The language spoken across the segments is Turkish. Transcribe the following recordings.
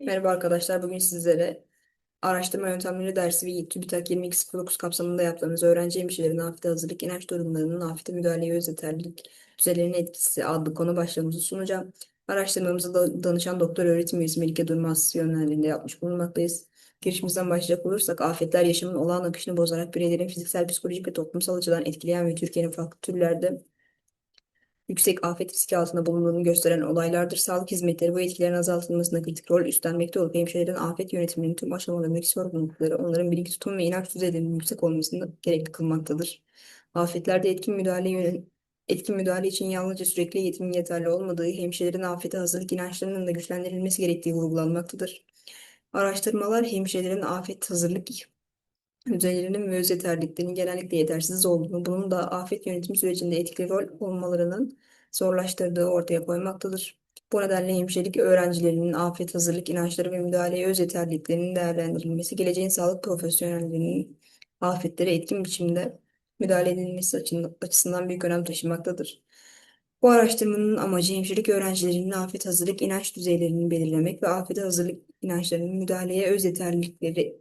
Merhaba arkadaşlar. Bugün sizlere araştırma yöntemleri dersi ve TÜBİTAK 2209 kapsamında yaptığımız öğrenci hemşirelerin afete hazırlık, inanç durumlarının afete müdahaleye öz yeterlilik düzeylerinin etkisi adlı konu başlığımızı sunacağım. Araştırmamızı da danışan doktor öğretim üyesi Melike Durmaz yönlendirdiğinde yapmış bulunmaktayız. Girişimizden başlayacak olursak afetler yaşamın olağan akışını bozarak bireylerin fiziksel, psikolojik ve toplumsal açıdan etkileyen ve Türkiye'nin farklı türlerde yüksek afet riski altında bulunduğunu gösteren olaylardır. Sağlık hizmetleri bu etkilerin azaltılmasında kritik rol üstlenmekte olup hemşirelerin afet yönetiminin tüm aşamalarındaki sorumlulukları onların bilgi tutum ve inanç düzeylerinin yüksek olmasını gerekli kılmaktadır. Afetlerde etkin müdahale yönü Etkin müdahale için yalnızca sürekli eğitimin yeterli olmadığı, hemşirelerin afete hazırlık inançlarının da güçlendirilmesi gerektiği vurgulanmaktadır. Araştırmalar hemşirelerin afet hazırlık düzeylerinin ve öz yeterliliklerinin genellikle yetersiz olduğunu, bunun da afet yönetimi sürecinde etkili rol olmalarının zorlaştırdığı ortaya koymaktadır. Bu nedenle hemşirelik öğrencilerinin afet hazırlık inançları ve müdahaleye öz yeterliliklerinin değerlendirilmesi, geleceğin sağlık profesyonellerinin afetlere etkin biçimde müdahale edilmesi açısından büyük önem taşımaktadır. Bu araştırmanın amacı hemşirelik öğrencilerinin afet hazırlık inanç düzeylerini belirlemek ve afete hazırlık inançlarının müdahaleye öz yeterlilikleri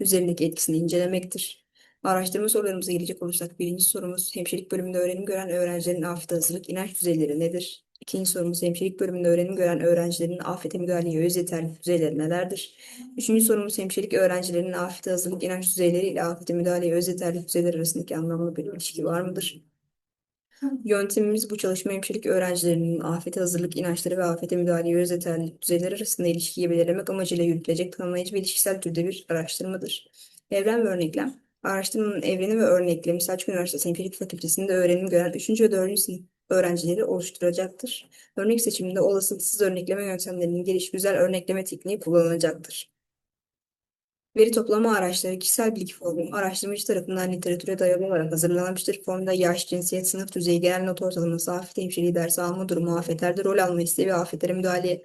üzerindeki etkisini incelemektir. Araştırma sorularımıza gelecek olursak birinci sorumuz hemşirelik bölümünde öğrenim gören öğrencilerin afete hazırlık inanç düzeyleri nedir? İkinci sorumuz hemşirelik bölümünde öğrenim gören öğrencilerin afete müdahaleye öz yeterlilik düzeyleri nelerdir? Üçüncü sorumuz hemşirelik öğrencilerinin afete hazırlık inanç düzeyleri ile afete müdahaleye öz yeterlilik düzeyleri arasındaki anlamlı bir ilişki var mıdır? Yöntemimiz bu çalışma hemşirelik öğrencilerinin afete hazırlık inançları ve afete müdahaleye öz yeterlilik düzeyleri arasında ilişkiyi belirlemek amacıyla yürütülecek tanımlayıcı ve ilişkisel türde bir araştırmadır. Evren ve örneklem. Araştırmanın evreni ve örneklemi Selçuk Üniversitesi Hemşirelik Fakültesi'nde öğrenim gören 3. ve 4. sınıf öğrencileri oluşturacaktır. Örnek seçiminde olasılıksız örnekleme yöntemlerinin geliş güzel örnekleme tekniği kullanılacaktır. Veri toplama araçları kişisel bilgi formu araştırmacı tarafından literatüre dayalı olarak hazırlanmıştır. Formda yaş, cinsiyet, sınıf düzeyi, genel not ortalaması, afet hemşireliği dersi alma durumu, afetlerde rol alma isteği ve afetlere müdahale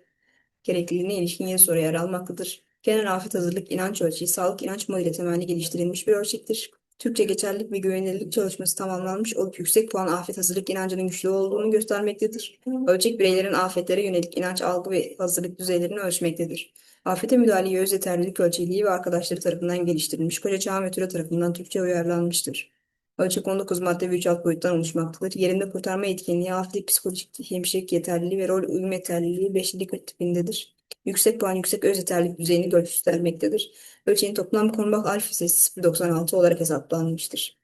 gerekliliğine ilişkin yeni soru yer almaktadır. Genel afet hazırlık inanç ölçeği, sağlık inanç modeli temelli geliştirilmiş bir ölçektir. Türkçe geçerlilik ve güvenilirlik çalışması tamamlanmış olup yüksek puan afet hazırlık inancının güçlü olduğunu göstermektedir. Ölçek bireylerin afetlere yönelik inanç, algı ve hazırlık düzeylerini ölçmektedir. Afete müdahaleye öz yeterlilik ölçeği ve arkadaşları tarafından geliştirilmiş, Koca Çağan ve Türe tarafından Türkçe uyarlanmıştır. Ölçek 19 madde ve 3 alt boyuttan oluşmaktadır. Yerinde kurtarma etkinliği, afetlik, psikolojik hemşirelik yeterliliği ve rol uyum yeterliliği beşlilik tipindedir. Yüksek puan yüksek öz yeterlilik düzeyini göstermektedir. Ölçeğin toplam konmak alfa sayısı 0.96 olarak hesaplanmıştır.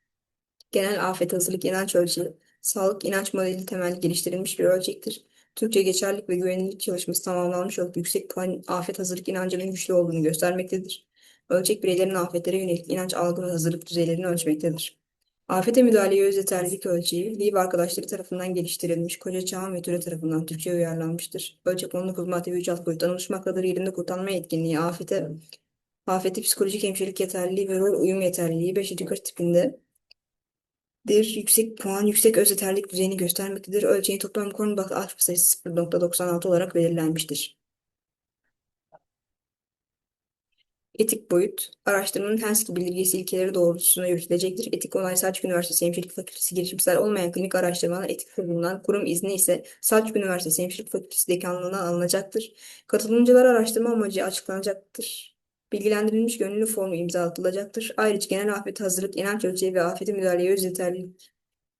Genel afet hazırlık inanç ölçeği, sağlık inanç modeli temelli geliştirilmiş bir ölçektir. Türkçe geçerlilik ve güvenilirlik çalışması tamamlanmış olup yüksek puan afet hazırlık inancının güçlü olduğunu göstermektedir. Ölçek bireylerin afetlere yönelik inanç algı ve hazırlık düzeylerini ölçmektedir. Afete müdahaleye öz yeterlilik ölçeği, ve arkadaşları tarafından geliştirilmiş, Koca Çağan ve Türe tarafından Türkçe uyarlanmıştır. Ölçek 19 madde ve 3 alt boyuttan oluşmaktadır. Yerinde kurtarma etkinliği, afete, afeti psikolojik hemşirelik yeterliliği ve rol uyum yeterliliği 5. kır tipinde dir yüksek puan, yüksek öz yeterlilik düzeyini göstermektedir. Ölçeğin toplam Kornbach alfa sayısı 0.96 olarak belirlenmiştir. Etik boyut, araştırmanın Helsinki bildirgesi ilkeleri doğrultusunda yürütülecektir. Etik onay Selçuk Üniversitesi Hemşirelik Fakültesi girişimsel olmayan klinik araştırmalar etik kurulundan, kurum izni ise Selçuk Üniversitesi Hemşirelik Fakültesi dekanlığına alınacaktır. Katılımcılar araştırma amacı açıklanacaktır. Bilgilendirilmiş gönüllü formu imzalatılacaktır. Ayrıca genel afet hazırlık, inanç ölçeği ve afete müdahaleye öz yeterlilik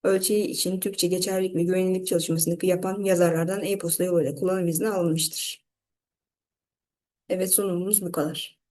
ölçeği için Türkçe geçerlilik ve güvenilirlik çalışmasını yapan yazarlardan e-posta yoluyla kullanım izni alınmıştır. Evet sunumumuz bu kadar.